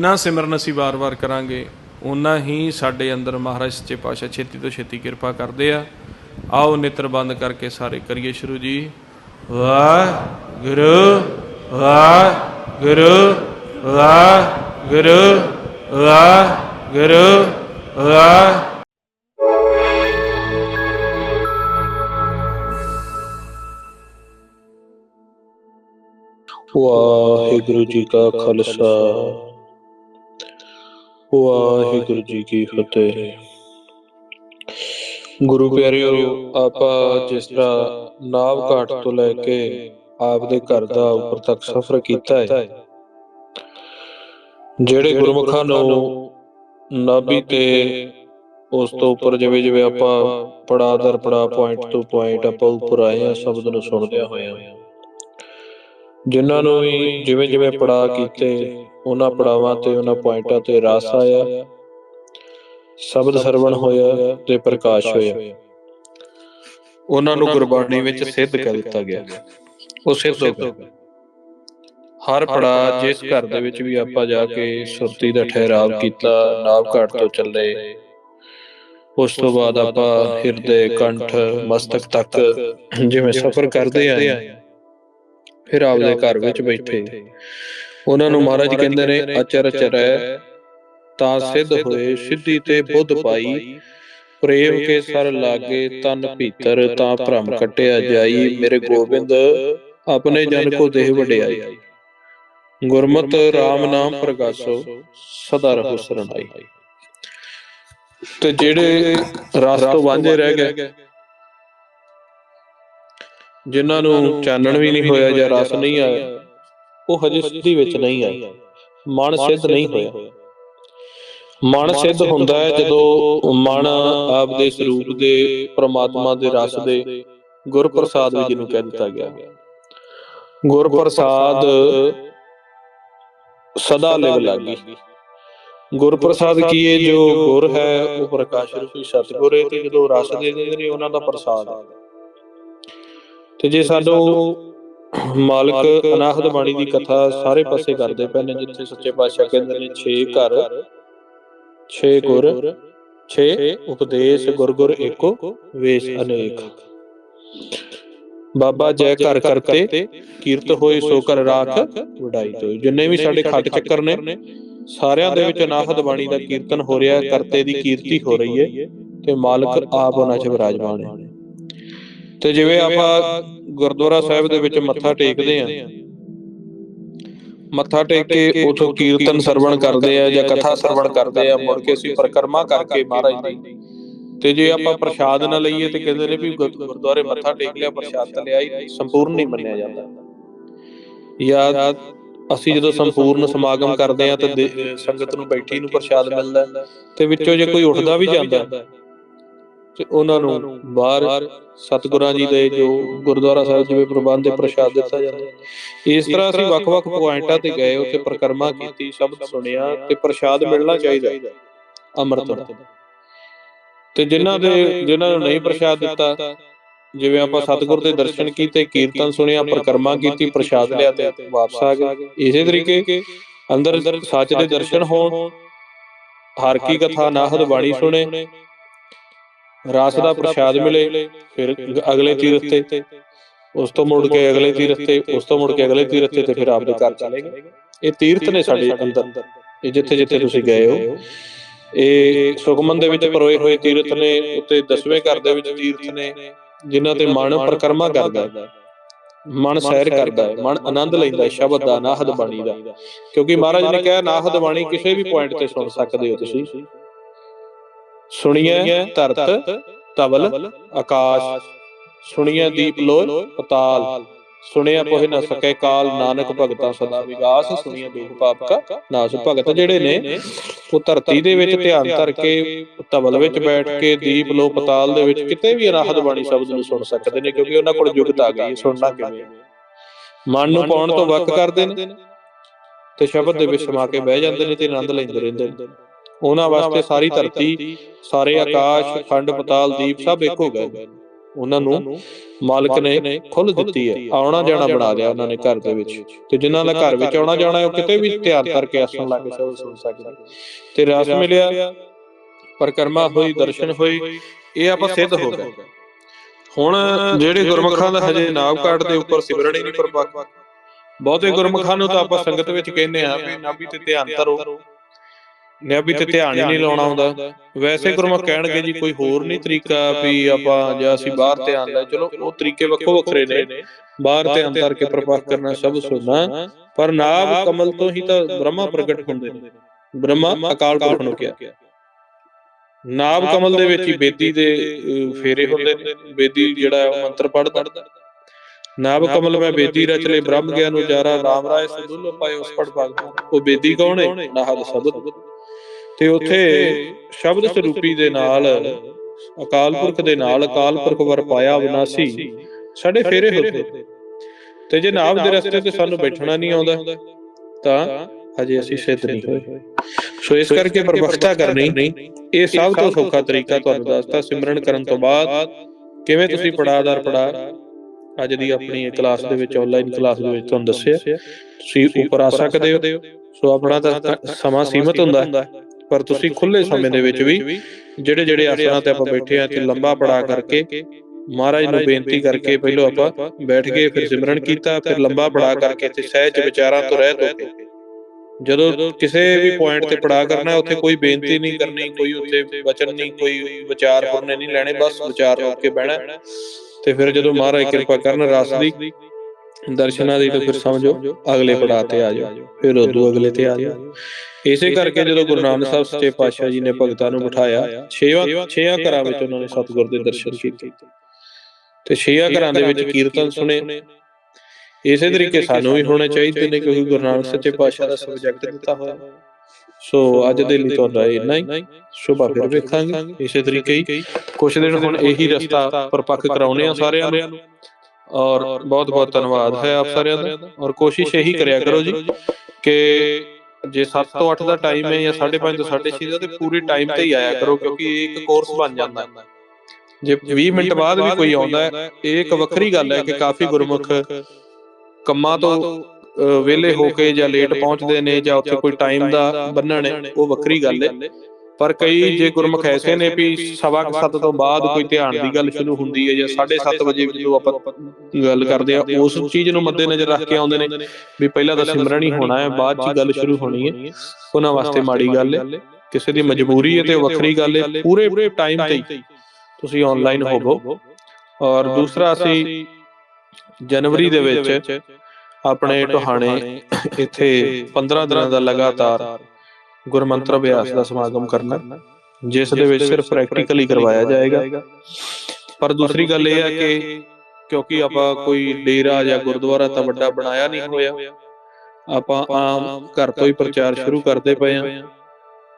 ਜਿੰਨਾ ਸਿਮਰਨ ਅਸੀਂ ਵਾਰ-ਵਾਰ ਕਰਾਂਗੇ ਉਨਾ ਹੀ ਸਾਡੇ ਅੰਦਰ ਮਹਾਰਾਜ ਸੱਚੇ ਪਾਤਸ਼ਾਹ ਛੇਤੀ ਤੋਂ ਛੇਤੀ ਕਿਰਪਾ ਕਰਦੇ ਆ। ਆਓ ਨੇਤਰ ਬੰਦ ਕਰਕੇ ਸਾਰੇ ਕਰੀਏ ਸ਼ੁਰੂ ਜੀ। ਵਾਹਿਗੁਰੂ ਵਾਹਿਗੁਰੂ ਵਾਹਿਗੁਰੂ ਵਾਹਿਗੁਰੂ, ਵਾਹਿ। ਵਾਹਿਗੁਰੂ ਜੀ ਕਾ ਖਾਲਸਾ। ਵਾਹਿਗੁਰੂ ਜੀ ਕੀ ਫਤਿਹ। ਗੁਰੂ ਪਿਆਰਿਓ, ਆਪਾਂ ਜਿਸ ਤਰ੍ਹਾਂ ਨਾਵ ਘਾਟ ਤੋਂ ਲੈ ਕੇ ਆਪ ਘਰ ਦਾ ਉੱਪਰ ਤੱਕ ਸਫ਼ਰ ਕੀਤਾ ਹੈ, ਜਿਹੜੇ ਗੁਰਮੁਖਾਂ ਨੂੰ ਨਾਭੀ ਤੇ ਉਸ ਤੋਂ ਉੱਪਰ ਜਿਵੇਂ ਜਿਵੇਂ ਆਪਾਂ ਪੜਾ ਦਰ ਪੜਾ ਪੁਆਇੰਟ ਤੋਂ ਪੁਆਇੰਟ ਆਪਾਂ ਉੱਪਰ ਆਏ ਆ ਸ਼ਬਦ ਨੂੰ ਸੁਣਦਿਆਂ ਹੋਇਆ। ਜਿਨ੍ਹਾਂ ਨੂੰ ਵੀ ਜਿਵੇਂ ਜਿਵੇਂ ਪੜਾ ਕੀਤੇ ਉਹਨਾਂ ਪੜਾਵਾਂ ਤੇ ਉਹਨਾਂ ਪੁਆਇੰਟਾਂ ਤੇ ਰਸ ਆਇਆ ਸ਼ਬਦ ਸਰਵਣ ਹੋਇਆ ਤੇ ਪ੍ਰਕਾਸ਼ ਹੋਇਆ। ਉਹਨਾਂ ਨੂੰ ਗੁਰਬਾਣੀ ਵਿੱਚ ਸਿੱਧ ਕਰ ਦਿੱਤਾ ਗਿਆ। ਉਹ ਸਿੱਧ ਹੋ ਗਿਆ। ਹਰ ਪੜਾ ਜਿਸ ਘਰ ਦੇ ਵਿੱਚ ਵੀ ਆਪਾਂ ਜਾ ਕੇ ਸੁਰਤੀ ਦਾ ਠਹਿਰਾਵ ਕੀਤਾ ਨਾਭ ਘਾਟ ਤੋਂ ਚੱਲੇ। ਉਸ ਤੋਂ ਬਾਅਦ ਆਪਾਂ ਹਿਰਦੇ ਕੰਠ ਮਸਤਕ ਤੱਕ ਜਿਵੇਂ ਸਫ਼ਰ ਕਰਦੇ ਆਏ। ਫਿਰ ਆਪਦੇ ਘਰ ਵਿੱਚ ਬੈਠੇ। ਉਹਨਾਂ ਨੂੰ ਮਹਾਰਾਜ ਕਹਿੰਦੇ ਨੇ ਅਚਰ ਚਰੈ ਤਾਂ ਸਿੱਧ ਹੋਏ ਸਿੱਧੀ ਤੇ ਬੁੱਧ ਪਾਈ। ਪ੍ਰੇਮ ਕੇ ਸਰ ਲਾਗੇ ਤਨ ਭੀਤਰ ਤਾਂ ਭ੍ਰਮ ਕਟਿਆ ਜਾਈ ਮੇਰੇ ਗੋਬਿੰਦ ਆਪਣੇ ਜਨ ਕੋ ਦੇਹ ਵਡਿਆਈ। ਗੁਰਮਤ RAM ਨਾਮ ਪ੍ਰਗਾਸੋ ਸਦਾ ਰਹੋ ਸਰਣਾਈ। ਤੇ ਜਿਹੜੇ ਰਸ ਤੋਂ ਵਾਂਝੇ ਰਹਿ ਗਏ। ਜਿਨ੍ਹਾਂ ਨੂੰ ਚਾਨਣ ਵੀ ਨਹੀਂ ਹੋਇਆ ਜਾਂ ਰਸ ਨਹੀਂ ਆਇਆ ਉਹ ਹਜੇ ਸਿੱਧੀ ਵਿੱਚ ਨਹੀਂ ਆਏ। ਮਨ ਸਿੱਧ ਨਹੀਂ ਹੋਇਆ। ਮਨ ਸਿੱਧ ਹੁੰਦਾ ਹੈ ਜਦੋਂ ਮਨ ਆਪਦੇ ਸਰੂਪ ਦੇ ਪ੍ਰਮਾਤਮਾ ਦੇ ਰਸ ਦੇ ਗੁਰ ਪ੍ਰਸਾਦ ਵੀ ਜਿਹਨੂੰ ਕਹਿ ਦਿੱਤਾ ਗਿਆ। ਗੁਰ ਪ੍ਰਸਾਦ ਸਦਾ ਲਿਵ ਲਾਗੀ। ਗੁਰ ਪ੍ਰਸਾਦ ਕੀ ਹੈ ਜੋ ਗੁਰ ਹੈ ਉਹ ਪ੍ਰਕਾਸ਼ ਰੂਪੀ ਸਤਿਗੁਰ ਹੈ ਤੇ ਜਦੋਂ ਰਸ ਦੇ ਦਿੰਦੇ ਨੇ ਉਹਨਾਂ ਦਾ ਪ੍ਰਸਾਦ ਹੈ। ਤੇ ਜੇ ਸਾਨੂੰ ਮਾਲਕ ਅਨਾਹਦ ਬਾਣੀ ਦੀ ਕਥਾ ਸਾਰੇ ਪਾਸੇ ਕਰਦੇ ਪਏ ਨੇ ਜਿੱਥੇ ਸੱਚੇ ਪਾਤਸ਼ਾਹ ਕਹਿੰਦੇ ਨੇ 6 ਘਰ 6 ਗੁਰ 6 ਉਪਦੇਸ਼ ਗੁਰ ਗੁਰ ਏਕੋ ਵੇਸ ਅਨੇਕ। ਬਾਬਾ ਜੈ ਘਰ ਕਰਤੇ ਕੀਰਤ ਹੋਏ ਸੋ ਕਰ ਰਾਖ ਵਡਾਈ ਤੋਈ ਜਿੰਨੇ ਵੀ ਸਾਡੇ ਖੱਟ ਚੱਕਰ ਨੇ ਸਾਰਿਆਂ ਦੇ ਵਿੱਚ ਅਨਾਹਦ ਬਾਣੀ ਦਾ ਕੀਰਤਨ ਹੋ ਰਿਹਾ ਕਰਤੇ ਦੀ ਕੀਰਤੀ ਹੋ ਰਹੀ ਹੈ ਤੇ ਮਾਲਕ ਆਪ ਉਹਨਾਂ 'ਚ ਵਿਰਾਜਮਾਨ ਹੈ। ਤੇ ਜਿਵੇਂ ਆਪਾਂ ਗੁਰਦੁਆਰਾ ਸਾਹਿਬ ਦੇ ਵਿੱਚ ਮੱਥਾ ਟੇਕਦੇ ਆਂ ਮੱਥਾ ਟੇਕ ਕੇ ਉਥੋਂ ਕੀਰਤਨ ਸਰਵਣ ਕਰਦੇ ਆ ਜਾਂ ਕਥਾ ਸਰਵਣ ਕਰਦੇ ਆ ਮੁੜ ਕੇ ਅਸੀਂ ਪਰਿਕਰਮਾ ਕਰਕੇ ਮਹਾਰਾਜ ਦੀ ਤੇ ਜੇ ਆਪਾਂ ਪ੍ਰਸ਼ਾਦ ਨਾ ਲਈਏ ਤੇ ਕਹਿੰਦੇ ਨੇ ਵੀ ਗੁਰ- ਗੁਰਦੁਆਰੇ ਮੱਥਾ ਟੇਕ ਲਿਆ ਪ੍ਰਸ਼ਾਦ ਤਾਂ ਲਿਆ ਹੀ ਸੰਪੂਰਨ ਨਹੀਂ ਮੰਨਿਆ ਜਾਂਦਾ। ਜਾਂ ਅਸੀਂ ਜਦੋਂ ਸੰਪੂਰਨ ਸਮਾਗਮ ਕਰਦੇ ਆ ਤਾਂ ਸੰਗਤ ਨੂੰ ਬੈਠੀ ਨੂੰ ਪ੍ਰਸ਼ਾਦ ਮਿਲਦਾ ਤੇ ਵਿੱਚੋਂ ਜੇ ਕੋਈ ਉੱਠਦਾ ਵੀ ਜਾਂਦਾ ਤੇ ਉਹਨਾਂ ਨੂੰ ਬਾਹਰ ਸਤਿਗੁਰਾਂ ਜੀ ਦੇ ਜੋ ਗੁਰਦੁਆਰਾ ਸਾਹਿਬ ਜਿਵੇਂ ਪ੍ਰਬੰਧ ਦੇ ਪ੍ਰਸ਼ਾਦ ਦਿੱਤਾ ਜਾਂਦਾ ਇਸ ਤਰ੍ਹਾਂ ਅਸੀਂ ਵੱਖ-ਵੱਖ ਪੁਆਇੰਟਾਂ ਤੇ ਗਏ, ਉੱਥੇ ਪ੍ਰਕਰਮਾ ਕੀਤੀ, ਸ਼ਬਦ ਸੁਣਿਆ ਤੇ ਪ੍ਰਸ਼ਾਦ ਮਿਲਣਾ ਚਾਹੀਦਾ ਅੰਮ੍ਰਿਤ ਤੇ ਜਿਨ੍ਹਾਂ ਦੇ ਜਿਨ੍ਹਾਂ ਨੂੰ ਨਹੀਂ ਪ੍ਰਸ਼ਾਦ ਦਿੱਤਾ, ਜਿਵੇਂ ਆਪਾਂ ਸਤਿਗੁਰ ਦੇ ਦਰਸ਼ਨ ਕੀਤੇ, ਕੀਰਤਨ ਸੁਣਿਆ, ਪ੍ਰਕਰਮਾ ਕੀਤੀ, ਪ੍ਰਸ਼ਾਦ ਲਿਆ ਤੇ ਵਾਪਸ ਆ ਗਏ। ਇਸੇ ਤਰੀਕੇ ਅੰਦਰ ਸੱਚ ਦੇ ਦਰਸ਼ਨ ਹੋਣ, ਹਰ ਕੀ ਕਥਾ, ਨਾਹਦ ਬਾਣੀ ਸੁਣੇ ਰਸ ਦਾ ਪ੍ਰਸ਼ਾਦ ਮਿਲੇ ਫਿਰ ਅਗਲੇ ਤੀਰਥ ਤੇ ਉਸ ਤੋਂ ਮੁੜ ਕੇ ਅਗਲੇ ਤੀਰਥ ਤੇ ਉਸ ਤੋਂ ਮੁੜ ਕੇ ਅਗਲੇ ਤੀਰਥ ਤੇ ਫਿਰ ਆਪਦੇ ਘਰ ਚਲੇ ਗਏ ਇਹ ਤੀਰਥ ਨੇ ਸਾਡੇ ਅੰਦਰ। ਇਹ ਜਿੱਥੇ ਜਿੱਥੇ ਤੁਸੀਂ ਗਏ ਹੋ ਇਹ ਸੁਖਮਨ ਦੇ ਵਿੱਚ ਪਰੋਏ ਹੋਏ ਤੀਰਥ ਨੇ ਉੱਤੇ ਦਸਵੇਂ ਘਰ ਦੇ ਵਿੱਚ ਤੀਰਥ ਨੇ ਜਿਨ੍ਹਾਂ ਤੇ ਮਨ ਪ੍ਰਕਰਮਾ ਕਰਦਾ ਹੈ। ਮਨ ਸੈਰ ਕਰਦਾ ਹੈ। ਮਨ ਆਨੰਦ ਲੈਂਦਾ ਹੈ। ਸ਼ਬਦ ਦਾ ਨਾਹਦ ਬਾਣੀ ਦਾ। ਕਿਉਂਕਿ ਮਹਾਰਾਜ ਨੇ ਕਿਹਾ ਨਾਹਦ ਬਾਣੀ ਕਿਸੇ ਵੀ ਪੁਆਇੰਟ ਤੇ ਸੁਣ ਸਕਦੇ ਹੋ ਤੁਸੀਂ। ਸੁਣੀਏ ਧਰਤ ਤਵਲ ਆਕਾਸ਼। ਸੁਣੀਏ ਦੀਪ ਲੋਇ ਪਤਾਲ। ਸੁਣਿਆ ਕੋਹ ਨਾ ਸਕੇ ਕਾਲ ਨਾਨਕ ਭਗਤਾ ਸਦਾ ਵਿਗਾਸ। ਸੁਣੀਏ ਦੁਖ ਪਾਪ ਕਾ ਨਾਸ ਭਗਤ ਜਿਹੜੇ ਨੇ ਉਹ ਧਰਤੀ ਦੇ ਵਿੱਚ ਧਿਆਨ ਧਰ ਕੇ ਤਵਲ ਵਿੱਚ ਬੈਠ ਕੇ ਦੀਪ ਲੋ ਪਤਾਲ ਦੇ ਵਿੱਚ ਕਿਤੇ ਵੀ ਅਨਾਹਦ ਬਾਣੀ ਸ਼ਬਦ ਨੂੰ ਸੁਣ ਸਕਦੇ ਨੇ ਕਿਉਂਕਿ ਉਹਨਾਂ ਕੋਲ ਜੁਗਤ ਆ ਗਈ ਸੁਣਨਾ ਕਿਵੇਂ ਮਨ ਨੂੰ ਪਾਉਣ ਤੋਂ ਵੱਖ ਕਰਦੇ ਨੇ ਤੇ ਸ਼ਬਦ ਦੇ ਵਿੱਚ ਸਮਾ ਕੇ ਬਹਿ ਜਾਂਦੇ ਨੇ ਤੇ ਆਨੰਦ ਲੈਂਦੇ ਰਹਿੰਦੇ ਨੇ। ਉਹਨਾਂ ਵਾਸਤੇ ਸਾਰੀ ਧਰਤੀ ਸਾਰੇ ਆਕਾਸ਼ ਖੰਡ ਪਤਾਲ ਦੀਪ ਸਭ ਇੱਕ ਹੋ ਗਏ। ਉਹਨਾਂ ਨੂੰ ਮਾਲਕ ਨੇ ਖੁੱਲ ਦਿੱਤੀ ਹੈ। ਆਉਣਾ ਜਾਣਾ ਬਣਾ ਲਿਆ ਉਹਨਾਂ ਨੇ ਘਰ ਦੇ ਵਿੱਚ। ਤੇ ਜਿਨ੍ਹਾਂ ਦਾ ਘਰ ਵਿੱਚ ਆਉਣਾ ਜਾਣਾ ਹੈ, ਉਹ ਕਿਤੇ ਵੀ ਧਿਆਨ ਕਰਕੇ ਆਸਣ ਲਾ ਕੇ ਸ਼ਬਦ ਸੁਣ ਸਕਦੇ ਤੇ ਰਸ ਮਿਲਿਆ ਪਰਕਰਮਾ ਹੋਈ ਦਰਸ਼ਨ ਹੋਈ ਇਹ ਆਪਾਂ ਸਿੱਧ ਹੋ ਗਏ। ਹੁਣ ਜਿਹੜੇ ਗੁਰਮੁਖਾਂ ਦਾ ਹਜੇ ਨਾਮ ਕਾਰਡ ਦੇ ਉੱਪਰ ਸਿਮਰਨ ਹੀ ਨਹੀਂ ਪਰਪੱਕ ਬਹੁਤੇ ਗੁਰਮੁਖਾਂ ਨੂੰ ਤਾਂ ਆਪਾਂ ਸੰਗਤ ਵਿੱਚ ਕਹਿੰਦੇ ਆ ਵੀ ਨਾਭੀ ਤੇ ਧਿਆਨ ਧਰੋ ਨਾਭੀ ਤੇ ਧਿਆਨ ਹੀ ਨਹੀਂ ਲਾਉਣਾ ਆਉਂਦਾ ਵੈਸੇ ਗੁਰਮੁਖ ਕਹਿਣਗੇ ਜੀ ਕੋਈ ਹੋਰ ਨਹੀਂ ਤਰੀਕਾ ਵੀ ਆਪਾਂ ਜਾਂ ਅਸੀਂ ਬਾਹਰ ਧਿਆਨ ਲੈ ਚਲੋ ਉਹ ਤਰੀਕੇ ਵੱਖੋ ਵੱਖਰੇ ਨੇ। ਬਾਹਰ ਧਿਆਨ ਧਰ ਕੇ ਪ੍ਰਪੱਕ ਕਰਨਾ ਸਭ ਸੁਣਨਾ। ਪਰ ਨਾਭ ਕਮਲ ਤੋਂ ਹੀ ਤਾਂ ਬ੍ਰਹਮਾ ਪ੍ਰਗਟ ਹੁੰਦੇ ਨੇ। ਬ੍ਰਹਮਾ ਅਕਾਲ ਪੁਰਖ ਨੂੰ ਕਿਹਾ। ਨਾਭ ਕਮਲ ਦੇ ਵਿੱਚ ਹੀ ਬੇਦੀ ਦੇ ਫੇਰੇ ਹੁੰਦੇ ਨੇ। ਬੇਦੀ ਜਿਹੜਾ ਮੰਤਰ ਪੜਦਾ ਨਾਭ ਕਮਲ ਮੈਂ ਬੇਦੀ ਰਚ ਲੈ ਬ੍ਰਹਮ ਗਿਆਨ ਉਜਾਰਾ ਰਾਮ ਰਾਏ ਸਦੁਲ ਪਾਏ ਉਸ ਪੜ ਭਾਗ ਉਹ ਬੇਦੀ ਕੌਣ ਹੈ? ਨਾਹਦ ਸ਼ਬਦ ਤੇ ਉੱਥੇ ਸ਼ਬਦ ਸਰੂਪੀ ਦੇ ਨਾਲ ਅਕਾਲ ਪੁਰਖ ਦੇ ਨਾਲ ਅਕਾਲ ਪੁਰਖ ਵਰ ਪਾਇਆ ਵਿਨਾਸੀ ਸਾਡੇ ਫੇਰੇ ਹੁੰਦੇ। ਤੇ ਜੇ ਨਾਮ ਦੇ ਰਸਤੇ ਤੇ ਸਾਨੂੰ ਬੈਠਣਾ ਨਹੀਂ ਆਉਂਦਾ ਤਾਂ ਹਜੇ ਅਸੀਂ ਸਿੱਧ ਨਹੀਂ ਹੋਏ। ਸੋ ਇਸ ਕਰਕੇ ਪ੍ਰਵਖਤਾ ਕਰਨੀ ਇਹ ਸਭ ਤੋਂ ਸੌਖਾ ਤਰੀਕਾ ਤੁਹਾਨੂੰ ਦੱਸਤਾ ਸਿਮਰਨ ਕਰਨ ਤੋਂ ਬਾਅਦ ਕਿਵੇਂ ਤੁਸੀਂ ਪੜਾਦਾਰ ਪੜਾ ਅੱਜ ਦੀ ਆਪਣੀ ਕਲਾਸ ਦੇ ਵਿੱਚ ਆਨਲਾਈਨ ਕਲਾਸ ਦੇ ਵਿੱਚ ਤੁਹਾਨੂੰ ਦੱਸਿਆ। ਤੁਸੀਂ ਉੱਪਰ ਆ ਸਕਦੇ ਹੋ। ਸੋ ਆਪਣਾ ਤਾਂ ਸਮਾਂ ਸੀਮਤ ਹੁੰਦਾ ਹੈ, ਪਰ ਤੁਸੀਂ ਖੁੱਲੇ ਸਮੇਂ ਦੇ ਵਿੱਚ ਵੀ ਜਿਹੜੇ ਜਿਹੜੇ ਆਸਣਾਂ ਤੇ ਆਪਾਂ ਬੈਠੇ ਆ ਤੇ ਲੰਬਾ ਪੜਾ ਕਰਕੇ ਮਹਾਰਾਜ ਨੂੰ ਬੇਨਤੀ ਕਰਕੇ ਪਹਿਲਾਂ ਆਪਾਂ ਬੈਠ ਗਏ ਫਿਰ ਸਿਮਰਨ ਕੀਤਾ ਫਿਰ ਲੰਬਾ ਪੜਾ ਕਰਕੇ ਤੇ ਸਹਿਜ ਵਿਚਾਰਾਂ ਤੋਂ ਰਹਿਤ ਹੋ ਕੇ ਜਦੋਂ ਕਿਸੇ ਵੀ ਪੁਆਇੰਟ ਤੇ ਪੜਾ ਕਰਨਾ ਉੱਥੇ ਕੋਈ ਬੇਨਤੀ ਨਹੀਂ ਕਰਨੀ ਕੋਈ ਉੱਥੇ ਵਚਨ ਨਹੀਂ ਕੋਈ ਵਿਚਾਰ ਕਰਨੇ ਨਹੀਂ ਲੈਣੇ ਬਸ ਵਿਚਾਰ ਹੋ ਕੇ ਬਹਿਣਾ। ਤੇ ਫਿਰ ਜਦੋਂ ਮਹਾਰਾਜ ਕਿਰਪਾ ਕਰਨ ਰਸ ਦੀ ਦਰਸ਼ਨਾਂ ਦੀ ਤਾਂ ਫਿਰ ਸਮਝੋ ਅਗਲੇ ਪੜਾਅ ਤੇ ਆ ਜਾਓ ਫਿਰ ਉਦੋਂ ਅਗਲੇ ਤੇ ਆ ਜਾਓ। ਇਸੇ ਕਰਕੇ ਜਦੋਂ ਗੁਰੂ ਨਾਨਕ ਸਾਹਿਬ ਸੱਚੇ ਪਾਤਸ਼ਾਹ ਜੀ ਨੇ ਭਗਤਾਂ ਨੂੰ ਬਿਠਾਇਆ ਛੇਵਾਂ ਛੇਆਂ ਘਰਾਂ ਵਿੱਚ ਉਹਨਾਂ ਨੇ ਸਤਿਗੁਰ ਦੇ ਦਰਸ਼ਨ ਕੀਤੇ। ਤੇ ਛੇਆਂ ਘਰਾਂ ਦੇ ਵਿੱਚ ਕੀਰਤਨ ਸੁਣੇ। ਇਸੇ ਤਰੀਕੇ ਸਾਨੂੰ ਵੀ ਹੋਣੇ ਚਾਹੀਦੇ ਨੇ ਕਿਉਂਕਿ ਗੁਰੂ ਨਾਨਕ ਸੱਚੇ ਪਾਤਸ਼ਾਹ ਦਾ ਸਬਜੈਕਟ ਦਿੱਤਾ ਹੋਇਆ। ਸੋ ਅੱਜ ਦੇ ਲਈ ਤੁਹਾਡਾ ਇੰਨਾ ਹੀ ਸੁਭਾ ਫਿਰ ਵੇਖਾਂਗੇ ਇਸੇ ਤਰੀਕੇ ਹੀ। ਕੁਝ ਦਿਨ ਹੁਣ ਇਹੀ ਰਸਤਾ ਪਰਪੱਕ ਕਰਾਉਨੇ ਆ ਸਾਰਿਆਂ ਨੂੰ। ਔਰ ਬਹੁਤ ਬਹੁਤ ਧੰਨਵਾਦ ਹੈ ਆਪ ਸਾਰਿਆਂ ਦਾ। ਔਰ ਕੋਸ਼ਿਸ਼ ਇਹੀ ਕਰਿਆ ਕਰੋ ਜੀ ਕਿ ਜੇ 7 ਤੋਂ 8 ਦਾ ਟਾਈਮ ਹੈ ਜਾਂ 5:30 ਤੋਂ 6:30 ਦਾ ਤੇ ਪੂਰੇ ਟਾਈਮ ਤੇ ਹੀ ਆਇਆ ਕਰੋ ਕਿਉਂਕਿ ਇਹ ਇੱਕ ਕੋਰਸ ਬਣ ਜਾਂਦਾ ਹੈ। ਜੇ 20 ਮਿੰਟ ਬਾਅਦ ਵੀ ਕੋਈ ਆਉਂਦਾ ਹੈ ਇਹ ਇੱਕ ਵੱਖਰੀ ਗੱਲ ਹੈ ਕਿ ਕਾਫੀ ਗੁਰਮੁਖ ਕੰਮਾਂ ਤੋਂ ਵਿਹਲੇ ਹੋ ਕੇ ਜਾਂ ਲੇਟ ਪਹੁੰਚਦੇ ਨੇ ਜਾਂ ਉੱਥੇ ਕੋਈ ਟਾਈਮ ਦਾ ਬੰਨਣ ਉਹ ਵੱਖਰੀ ਗੱਲ ਹੈ। ਪਰ ਕਈ ਜੇ ਗੁਰਮੁਖ ਐਸੇ ਨੇ ਵੀ ਸਵਾ ਕੁ ਸੱਤ ਤੋਂ ਬਾਅਦ ਕੋਈ ਧਿਆਨ ਦੀ ਗੱਲ ਸ਼ੁਰੂ ਹੁੰਦੀ ਹੈ ਜਾਂ 7:30 ਵਜੇ ਜਦੋਂ ਆਪਾਂ ਗੱਲ ਕਰਦੇ ਆ ਉਸ ਚੀਜ਼ ਨੂੰ ਮੱਦੇ ਨਜ਼ਰ ਰੱਖ ਕੇ ਆਉਂਦੇ ਨੇ ਵੀ ਪਹਿਲਾਂ ਤਾਂ ਸਿਮਰਨ ਹੀ ਹੋਣਾ ਹੈ ਬਾਅਦ ਚ ਗੱਲ ਸ਼ੁਰੂ ਹੋਣੀ ਹੈ। ਉਹਨਾਂ ਵਾਸਤੇ ਮਾੜੀ ਗੱਲ ਹੈ ਕਿਸੇ ਦੀ ਮਜਬੂਰੀ ਹੈ ਤੇ ਵੱਖਰੀ ਗੱਲ ਹੈ ਪੂਰੇ ਟਾਈਮ ਤੇ ਤੁਸੀਂ ਆਨਲਾਈਨ ਹੋਵੋ। ਔਰ ਦੂਸਰਾ ਅਸੀਂ ਜਨਵਰੀ ਦੇ ਵਿੱਚ ਆਪਣੇ ਟੋਹਾਣੇ ਇੱਥੇ 15 ਦਿਨਾਂ ਦਾ ਲਗਾਤਾਰ ਗੁਰਮੰਤਰ ਅਭਿਆਸ ਦਾ ਸਮਾਗਮ ਕਰਨਾ ਜਿਸ ਦੇ ਵਿੱਚ ਸਿਰਫ ਪ੍ਰੈਕਟੀਕਲੀ ਕਰਵਾਇਆ ਜਾਏਗਾ। ਪਰ ਦੂਸਰੀ ਗੱਲ ਇਹ ਹੈ ਕਿ ਕਿਉਂਕਿ ਆਪਾਂ ਕੋਈ ਡੇਰਾ ਜਾਂ ਗੁਰਦੁਆਰਾ ਤਾਂ ਵੱਡਾ ਬਣਾਇਆ ਨਹੀਂ ਹੋਇਆ। ਆਪਾਂ ਆਮ ਘਰ ਤੋਂ ਹੀ ਪ੍ਰਚਾਰ ਸ਼ੁਰੂ ਕਰਦੇ ਪਏ ਆ।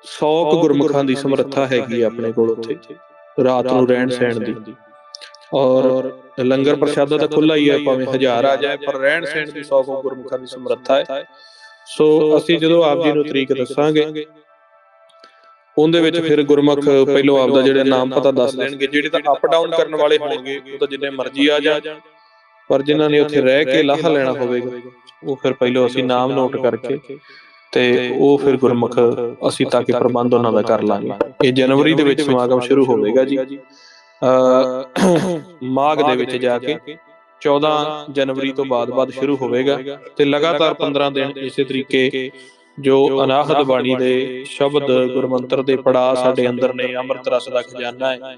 100 ਕੁ ਗੁਰਮੁਖਾਂ ਦੀ ਸਮਰੱਥਾ ਹੈਗੀ ਆਪਣੇ ਕੋਲ ਉੱਥੇ। ਰਾਤ ਨੂੰ ਰਹਿਣ ਸਹਿਣ ਦੀ। ਔਰ ਲੰਗਰ ਪ੍ਰਸ਼ਾਦਾ ਤਾਂ ਖੁੱਲਾ ਹੀ ਹੈ ਭਾਵੇਂ ਹਜ਼ਾਰ ਆ ਜਾਏ ਪਰ ਰਹਿਣ ਸਹਿਣ ਦੀ 100 ਕੁ ਗੁਰਮੁਖਾਂ ਦੀ ਸਮਰੱਥਾ ਹੈ। ਸੋ ਅਸੀਂ ਜਦੋਂ ਆਪ ਜੀ ਨੂੰ ਤਰੀਕ ਦੱਸਾਂਗੇ, ਉਹਦੇ ਵਿੱਚ ਫਿਰ ਗੁਰਮੁਖ ਪਹਿਲੋਂ ਆਪ ਦਾ ਜਿਹੜਾ ਨਾਮ ਪਤਾ ਦੱਸ ਦੇਣਗੇ, ਜਿਹੜੇ ਤਾਂ ਅਪ ਡਾਊਨ ਕਰਨ ਵਾਲੇ ਹੋਣਗੇ, ਉਹ ਤਾਂ ਜਿੰਨੇ ਮਰਜ਼ੀ ਆ ਜਾਣ, ਪਰ ਜਿਨ੍ਹਾਂ ਨੇ ਉੱਥੇ ਰਹਿ ਕੇ ਲਾਹਾ ਲੈਣਾ ਹੋਵੇਗਾ, ਉਹ ਫਿਰ ਪਹਿਲੋਂ ਅਸੀਂ ਨਾਮ ਨੋਟ ਕਰਕੇ ਤੇ ਉਹ ਫਿਰ ਗੁਰਮੁਖ ਅਸੀਂ ਤਾਂ ਕਿ ਪ੍ਰਬੰਧ ਉਹਨਾਂ ਦਾ ਕਰ ਲਾਂਗੇ। ਇਹ ਜਨਵਰੀ ਦੇ ਵਿੱਚ ਸਮਾਗਮ ਸ਼ੁਰੂ ਹੋਵੇਗਾ ਜੀ। ਅ ਮਾਘ ਦੇ ਵਿੱਚ ਜਾ ਕੇ 14 ਜਨਵਰੀ ਤੋਂ ਬਾਅਦ ਬਾਅਦ ਸ਼ੁਰੂ ਹੋਵੇਗਾ ਤੇ ਲਗਾਤਾਰ 15 ਦਿਨ ਇਸੇ ਤਰੀਕੇ ਜੋ ਅਨਾਹਤ ਬਾਣੀ ਦੇ ਸ਼ਬਦ ਗੁਰਮੰਤਰ ਦੇ ਪੜਾ ਸਾਡੇ ਅੰਦਰ ਨੇ ਅੰਮ੍ਰਿਤ ਰਸ ਦਾ ਖਜ਼ਾਨਾ ਹੈ।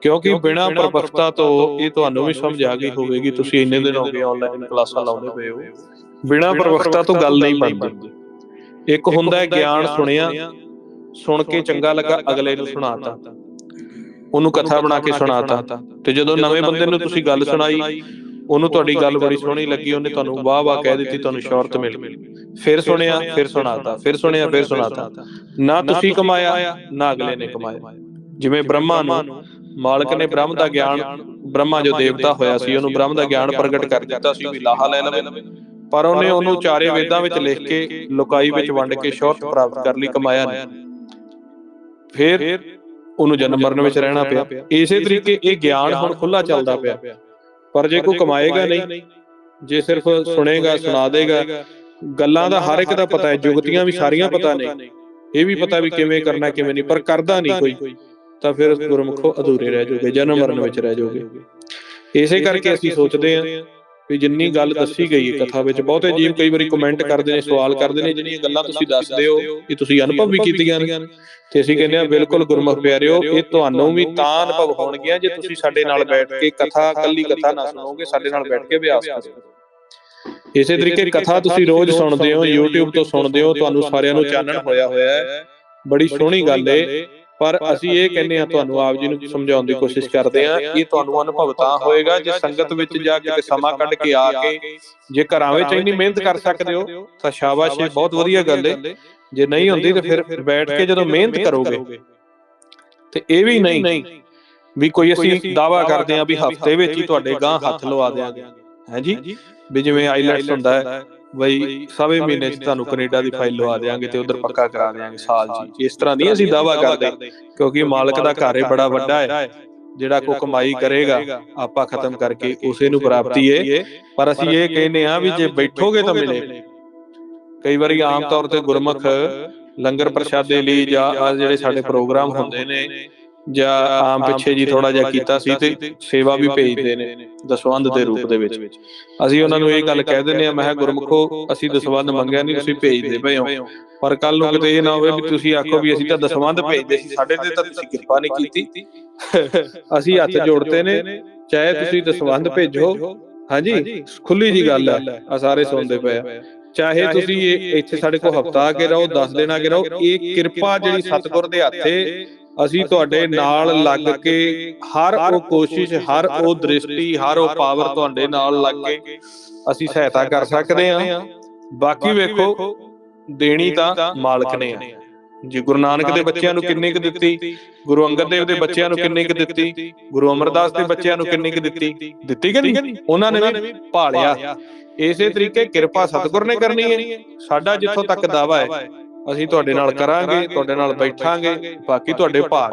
ਕਿਉਂਕਿ ਬਿਨਾ ਪ੍ਰਪਖਤਾ ਤੋਂ ਇਹ ਤੁਹਾਨੂੰ ਵੀ ਸਮਝ ਆ ਗਈ ਹੋਵੇਗੀ ਤੁਸੀਂ ਇੰਨੇ ਦਿਨ ਹੋ ਗਏ ਆਨਲਾਈਨ ਕਲਾਸਾਂ ਲਾਉਂਦੇ ਪਏ ਹੋ। ਬਿਨਾ ਪ੍ਰਪਖਤਾ ਤੋਂ ਗੱਲ ਨਹੀਂ ਬਣਦੀ। ਇੱਕ ਹੁੰਦਾ ਹੈ ਗਿਆਨ ਸੁਣਿਆ ਸੁਣ ਕੇ ਚੰਗਾ ਲੱਗਾ ਅਗਲੇ ਨੂੰ ਸੁਣਾਤਾ। ਉਹਨੂੰ ਕਥਾ ਬਣਾ ਕੇ ਸੁਣਾਤਾ। ਤੇ ਜਦੋਂ ਨਵੇਂ ਬੰਦੇ ਨੂੰ ਤੁਸੀਂ ਗੱਲ ਸੁਣਾਈ ਉਹਨੂੰ ਤੁਹਾਡੀ ਗੱਲ ਬੜੀ ਸੋਹਣੀ ਲੱਗੀ ਉਹਨੇ ਤੁਹਾਨੂੰ ਵਾਹ ਵਾਹ ਕਹਿ ਦਿੱਤੀ ਤੁਹਾਨੂੰ ਸ਼ੌਹਰਤ ਮਿਲ ਗਈ। ਫਿਰ ਸੁਣਿਆ ਫਿਰ ਸੁਣਾਤਾ ਫਿਰ ਸੁਣਿਆ ਫਿਰ ਸੁਣਾਤਾ। ਨਾ ਤੁਸੀਂ ਕਮਾਇਆ ਨਾ ਅਗਲੇ ਨੇ ਕਮਾਇਆ। ਜਿਵੇਂ ਬ੍ਰਹਮਾ ਨੂੰ ਮਾਲਕ ਨੇ ਬ੍ਰਹਮ ਦਾ ਗਿਆਨ ਬ੍ਰਹਮਾ ਜੋ ਦੇਵਤਾ ਹੋਇਆ ਸੀ ਉਹਨੂੰ ਬ੍ਰਹਮ ਦਾ ਗਿਆਨ ਪ੍ਰਗਟ ਕਰ ਦਿੱਤਾ ਸੀ ਵੀ ਲਾਹਾ ਲੈ ਲਵੇ। ਪਰ ਉਹਨੇ ਉਹਨੂੰ ਚਾਰੇ ਵੇਦਾਂ ਵਿੱਚ ਲਿਖ ਕੇ ਲੋਕਾਈ ਵਿੱਚ ਵੰਡ ਕੇ ਸ਼ੌਹਰਤ ਪ੍ਰਾਪਤ ਕਰ ਲਈ ਕਮਾਇਆ ਨਹੀਂ ਫਿਰ ਉਹਨੂੰ ਜਨਮ ਮਰਨ ਵਿੱਚ ਰਹਿਣਾ ਪਿਆ ਇਸੇ ਤਰੀਕੇ ਇਹ ਗਿਆਨ ਹੁਣ ਖੁੱਲਾ ਚੱਲਦਾ ਪਿਆ ਪਰ ਜੇ ਕੋਈ ਕਮਾਏਗਾ ਨਹੀਂ ਜੇ ਸਿਰਫ ਸੁਣੇਗਾ ਸੁਣਾ ਦੇਗਾ ਗੱਲਾਂ ਦਾ ਹਰ ਇੱਕ ਦਾ ਪਤਾ ਹੈ ਜੁਗਤੀਆਂ ਵੀ ਸਾਰੀਆਂ ਪਤਾ ਨੇ। ਇਹ ਵੀ ਪਤਾ ਵੀ ਕਿਵੇਂ ਕਰਨਾ ਕਿਵੇਂ ਨਹੀਂ ਪਰ ਕਰਦਾ ਨਹੀਂ ਕੋਈ। ਤਾਂ ਫਿਰ ਗੁਰਮੁਖੋ ਅਧੂਰੇ ਰਹਿ ਜਾਓਗੇ ਜਨਮ ਮਰਨ ਵਿੱਚ ਰਹਿ ਜਾਓਗੇ। ਇਸੇ ਕਰਕੇ ਅਸੀਂ ਸੋਚਦੇ ਹਾਂ ਵੀ ਜਿੰਨੀ ਗੱਲ ਦੱਸੀ ਗਈ ਹੈ ਕਥਾ ਵਿੱਚ ਬਹੁਤੇ ਜੀਵ ਕਈ ਵਾਰੀ ਕਮੈਂਟ ਕਰਦੇ ਨੇ ਸਵਾਲ ਕਰਦੇ ਨੇ ਜਿਹੜੀਆਂ ਗੱਲਾਂ ਤੁਸੀਂ ਦੱਸਦੇ ਹੋ ਇਹ ਤੁਸੀਂ ਅਨੁਭਵ ਵੀ ਕੀਤੀਆਂ ਨੇ। ਤੇ ਅਸੀਂ ਕਹਿੰਦੇ ਆ ਬਿਲਕੁਲ ਗੁਰਮੁਖ ਪਿਆਰਿਓ ਇਹ ਤੁਹਾਨੂੰ ਵੀ ਤਾਂ ਅਨੁਭਵ ਹੋਣਗੀਆਂ ਜੇ ਤੁਸੀਂ ਸਾਡੇ ਨਾਲ ਬੈਠ ਕੇ ਕਥਾ ਕੱਲੀ ਕਥਾ ਨਾ ਸੁਣੋਗੇ ਸਾਡੇ ਨਾਲ ਬੈਠ ਕੇ ਅਭਿਆਸ ਕਰੋ। ਇਸੇ ਤਰੀਕੇ ਕਥਾ ਤੁਸੀਂ ਰੋਜ਼ ਸੁਣਦੇ ਹੋ YouTube ਤੋਂ ਸੁਣਦੇ ਹੋ ਤੁਹਾਨੂੰ ਸਾਰਿਆਂ ਨੂੰ ਚਾਨਣ ਹੋਇਆ ਹੋਇਆ ਹੈ। ਬੜੀ ਸੋਹਣੀ ਗੱਲ ਏ। ਪਰ ਅਸੀਂ ਇਹ ਕਹਿੰਦੇ ਆ ਤੁਹਾਨੂੰ ਆਪ ਜੀ ਨੂੰ ਸਮਝਾਉਣ ਦੀ ਕੋਸ਼ਿਸ਼ ਕਰਦੇ ਆ ਇਹ ਤੁਹਾਨੂੰ ਅਨੁਭਵ ਤਾਂ ਹੋਏਗਾ ਜੇ ਸੰਗਤ ਵਿੱਚ ਜਾ ਕੇ ਸਮਾਂ ਕੱਢ ਕੇ ਆ ਕੇ ਜੇ ਘਰਾਂ ਵਿੱਚ ਇੰਨੀ ਮਿਹਨਤ ਕਰ ਸਕਦੇ ਹੋ ਤਾਂ ਸ਼ਾਬਾਸ਼ ਇਹ ਬਹੁਤ ਵਧੀਆ ਗੱਲ ਏ। ਜੇ ਨਹੀਂ ਹੁੰਦੀ ਤਾਂ ਫਿਰ ਬੈਠ ਕੇ ਜਦੋਂ ਮਿਹਨਤ ਕਰੋਗੇ। ਤੇ ਇਹ ਵੀ ਨਹੀਂ ਵੀ ਕੋਈ ਅਸੀਂ ਦਾਵਾ ਕਰਦੇ ਆ ਵੀ ਹਫ਼ਤੇ ਵਿੱਚ ਹੀ ਤੁਹਾਡੇ ਗਾਂ ਹੱਥ ਲਵਾ ਦੇਾਂਗੇ ਹੈ ਜੀ? ਵੀ ਜਿਵੇਂ ਆਈਲੈਟਸ ਹੁੰਦਾ ਹੈ। ਬਈ ਸਵੇ ਮਹੀਨੇ 'ਚ ਤੁਹਾਨੂੰ ਕੈਨੇਡਾ ਦੀ ਫਾਈਲ ਲਵਾ ਦੇਾਂਗੇ ਤੇ ਉਧਰ ਪੱਕਾ ਕਰਾ ਦੇਾਂਗੇ ਸਾਲ 'ਚ। ਇਸ ਤਰ੍ਹਾਂ ਨਹੀਂ ਅਸੀਂ ਦਾਵਾ ਕਰਦੇ ਕਿਉਂਕਿ ਮਾਲਕ ਦਾ ਘਰ ਹੈ ਬੜਾ ਵੱਡਾ ਹੈ। ਜਿਹੜਾ ਕੋ ਕਮਾਈ ਕਰੇਗਾ ਆਪਾਂ ਖਤਮ ਕਰਕੇ ਉਸੇ ਨੂੰ ਪ੍ਰਾਪਤੀ ਏ ਪਰ ਅਸੀਂ ਇਹ ਕਹਿੰਦੇ ਆ ਵੀ ਜੇ ਬੈਠੋਗੇ ਤਾਂ ਮਿਲੇ। ਕਈ ਵਾਰੀ ਆਮ ਤੌਰ ਤੇ ਗੁਰਮੁਖ ਲੰਗਰ ਪ੍ਰਸ਼ਾਦੇ ਲਈ ਜਾਂ ਆਹ ਜਿਹੜੇ ਸਾਡੇ ਪ੍ਰੋਗਰਾਮ ਹੁੰਦੇ ਨੇ ਜਾਂ ਆਮ ਪਿੱਛੇ ਜੀ ਥੋੜਾ ਜਿਹਾ ਕੀਤਾ ਸੀ ਤੇ ਸੇਵਾ ਵੀ ਭੇਜਦੇ ਨੇ ਦਸਵੰਧ ਦੇ ਰੂਪ ਦੇ ਵਿੱਚ। ਅਸੀਂ ਉਹਨਾਂ ਨੂੰ ਇਹ ਗੱਲ ਕਹਿ ਦਿੰਦੇ ਆ ਮੈਂ ਕਿਹਾ ਗੁਰਮੁਖੋ ਅਸੀਂ ਦਸਵੰਧ ਮੰਗਿਆ ਨਹੀਂ ਤੁਸੀਂ ਭੇਜਦੇ ਪਏ ਹੋ। ਪਰ ਕੱਲ ਨੂੰ ਕਿਤੇ ਇਹ ਨਾ ਹੋਵੇ ਵੀ ਤੁਸੀਂ ਆਖੋ ਵੀ ਅਸੀਂ ਤਾਂ ਦਸਵੰਧ ਭੇਜਦੇ ਸੀ ਸਾਡੇ ਤੇ ਤਾਂ ਤੁਸੀਂ ਕਿਰਪਾ ਨਹੀਂ ਕੀਤੀ। ਅਸੀਂ ਹੱਥ ਜੋੜਦੇ ਨੇ ਚਾਹੇ ਤੁਸੀਂ ਦਸਵੰਧ ਭੇਜੋ ਹਾਂਜੀ ਖੁੱਲੀ ਜੀ ਗੱਲ ਹੈ ਆ ਸਾਰੇ ਸੁਣਦੇ ਪਏ ਆ। ਚਾਹੇ ਤੁਸੀਂ ਇੱਥੇ ਸਾਡੇ ਕੋਲ ਹਫਤਾ ਆ ਕੇ ਰਹੋ 10 ਦਿਨ ਆ ਕੇ ਰਹੋ ਇਹ ਕਿਰਪਾ ਜਿਹੜੀ ਸਤਿਗੁਰ ਦੇ ਹੱਥੇ ਅਸੀਂ ਤੁਹਾਡੇ ਨਾਲ ਲੱਗ ਕੇ ਹਰ ਉਹ ਕੋਸ਼ਿਸ਼ ਹਰ ਉਹ ਦ੍ਰਿਸ਼ਟੀ ਹਰ ਉਹ ਪਾਵਰ ਤੁਹਾਡੇ ਨਾਲ ਲੱਗ ਕੇ ਅਸੀਂ ਸਹਾਇਤਾ ਕਰ ਸਕਦੇ ਹਾਂ। ਬਾਕੀ ਵੇਖੋ ਦੇਣੀ ਤਾਂ ਮਾਲਕ ਨੇ ਆ। ਜੀ ਗੁਰੂ ਨਾਨਕ ਦੇ ਬੱਚਿਆਂ ਨੂੰ ਕਿੰਨੀ ਕੁ ਦਿੱਤੀ? ਗੁਰੂ ਅੰਗਦ ਦੇਵ ਦੇ ਬੱਚਿਆਂ ਨੂੰ ਕਿੰਨੀ ਕੁ ਦਿੱਤੀ? ਗੁਰੂ ਅਮਰਦਾਸ ਦੇ ਬੱਚਿਆਂ ਨੂੰ ਕਿੰਨੀ ਕੁ ਦਿੱਤੀ? ਦਿੱਤੀ? ਕਿ ਨਹੀਂ? ਉਹਨਾਂ ਨੇ ਵੀ ਭਾਲਿਆ। ਇਸੇ ਤਰੀਕੇ ਕਿਰਪਾ ਸਤਿਗੁਰ ਨੇ ਕਰਨੀ ਹੈ। ਸਾਡਾ ਜਿੱਥੋਂ ਤੱਕ ਦਾਵਾ ਹੈ। ਅਸੀਂ ਤੁਹਾਡੇ ਨਾਲ ਕਰਾਂਗੇ ਤੁਹਾਡੇ ਨਾਲ ਬੈਠਾਂਗੇ ਬਾਕੀ ਤੁਹਾਡੇ ਭਾਗ।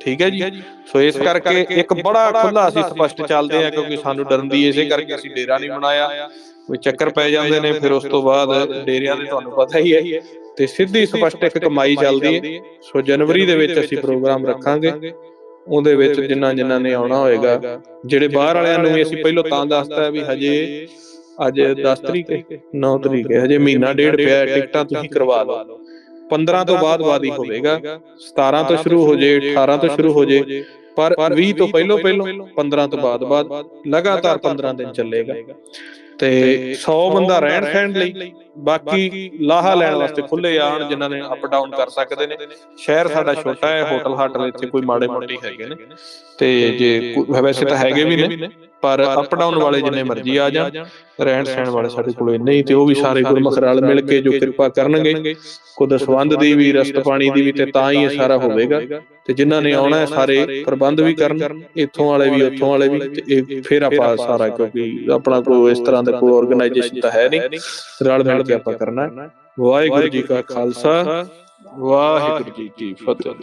ਠੀਕ ਹੈ ਜੀ? ਸੋ ਇਸ ਕਰਕੇ ਇੱਕ ਬੜਾ ਖੁੱਲਾ ਅਸੀਂ ਸਪਸ਼ਟ ਚੱਲਦੇ ਆ ਕਿਉਂਕਿ ਸਾਨੂੰ ਡਰਨ ਦੀ ਇਸੇ ਕਰਕੇ ਅਸੀਂ ਡੇਰਾ ਨਹੀਂ ਬਣਾਇਆ। ਵੀ ਚੱਕਰ ਪੈ ਜਾਂਦੇ ਨੇ ਫਿਰ ਉਸ ਤੋਂ ਬਾਅਦ ਡੇਰਿਆਂ ਦੇ ਤੁਹਾਨੂੰ ਪਤਾ ਹੀ ਹੈ। ਤੇ ਸਿੱਧੀ ਸਪਸ਼ਟ ਇੱਕ ਕਮਾਈ ਚੱਲਦੀ। ਹੈ ਸੋ ਜਨਵਰੀ ਦੇ ਵਿੱਚ ਅਸੀਂ ਪ੍ਰੋਗਰਾਮ ਰੱਖਾਂਗੇ। ਉਹਦੇ ਵਿੱਚ ਜਿੰਨਾ ਜਿੰਨਾ ਨੇ ਆਉਣਾ ਹੋਏਗਾ ਜਿਹੜੇ ਬਾਹਰ ਵਾਲਿਆਂ ਨੂੰ ਵੀ ਅਸੀਂ ਪਹਿਲਾਂ ਤਾਂ ਦੱਸਤਾ ਵੀ ਹਜੇ ਅੱਜ 10 ਤਰੀਕ ਹੈ 9 ਤਰੀਕ ਹੈ ਹਜੇ ਮਹੀਨਾ ਡੇਢ ਪਿਆ ਟਿਕਟਾਂ ਤੁਸੀਂ ਕਰਵਾ ਲਓ। 15 ਤੋਂ ਬਾਅਦ ਵਾਦੀ ਹੋਵੇਗਾ। 17 ਤੋਂ ਸ਼ੁਰੂ ਹੋ ਜੇ 18 ਤੋਂ ਸ਼ੁਰੂ ਹੋ ਜੇ। ਪਰ 20 ਤੋਂ ਪਹਿਲਾਂ ਪਹਿਲਾਂ 15 ਤੋਂ ਬਾਅਦ ਬਾਅਦ ਲਗਾਤਾਰ 15 ਦਿਨ ਚੱਲੇਗਾ। ਤੇ 100 ਬੰਦਾ ਰਹਿਣ ਸਹਿਣ ਲਈ ਬਾਕੀ ਲਾਹਾ ਲੈਣ ਵਾਸਤੇ ਖੁੱਲੇ ਆਣ ਜਿਨ੍ਹਾਂ ਨੇ ਅਪ ਡਾਊਨ ਕਰ ਸਕਦੇ ਨੇ। ਸ਼ਹਿਰ ਸਾਡਾ ਛੋਟਾ ਹੈ ਹੋਟਲ ਹਾਟਲ ਇੱਥੇ ਕੋਈ ਮਾੜੇ ਮੋਟੇ ਹੈਗੇ ਨੇ। ਤੇ ਜੇ ਵੈਸੇ ਤਾਂ ਹੈਗੇ ਵੀ ਨੇ। ਪਰ ਅਪ ਡਾਊਨ ਵਾਲੇ ਜਿੰਨੇ ਮਰਜ਼ੀ ਆ ਜਾਣ। ਰਹਿਣ ਸਹਿਣ ਵਾਲੇ ਸਾਡੇ ਕੋਲ ਇੰਨੇ ਹੀ ਤੇ ਉਹ ਵੀ ਸਾਰੇ ਗੁਰਮੁਖ ਰਲ ਮਿਲ ਕੇ ਜੋ ਕਿਰਪਾ ਕਰਨਗੇ ਕੋ ਦਸਵੰਦ ਦੀ ਵੀ ਰਸਤ ਪਾਣੀ ਦੀ ਵੀ ਤੇ ਤਾਂ ਹੀ ਇਹ ਸਾਰਾ ਹੋਵੇਗਾ। ਤੇ ਜਿਨ੍ਹਾਂ ਨੇ ਆਉਣਾ ਹੈ ਸਾਰੇ ਪ੍ਰਬੰਧ ਵੀ ਕਰਨ ਇੱਥੋਂ ਵਾਲੇ ਵੀ ਉੱਥੋਂ ਵਾਲੇ ਵੀ ਤੇ ਇਹ ਫਿਰ ਆਪਾਂ ਸਾਰਾ ਕਿਉਂਕਿ ਆਪਣਾ ਕੋਈ ਇਸ ਤਰ੍ਹਾਂ ਦਾ ਕੋਈ ਆਰਗੇਨਾਈਜੇਸ਼ਨ ਤਾਂ ਹੈ ਨਹੀਂ। ਰਲ ਮਿਲ ਕੇ ਆਪਾਂ ਕਰਨਾ। ਵਾਹਿਗੁਰੂ ਜੀ ਕਾ ਖਾਲਸਾ। ਵਾਹਿਗੁਰੂ ਜੀ ਕੀ ਫਤਿਹ।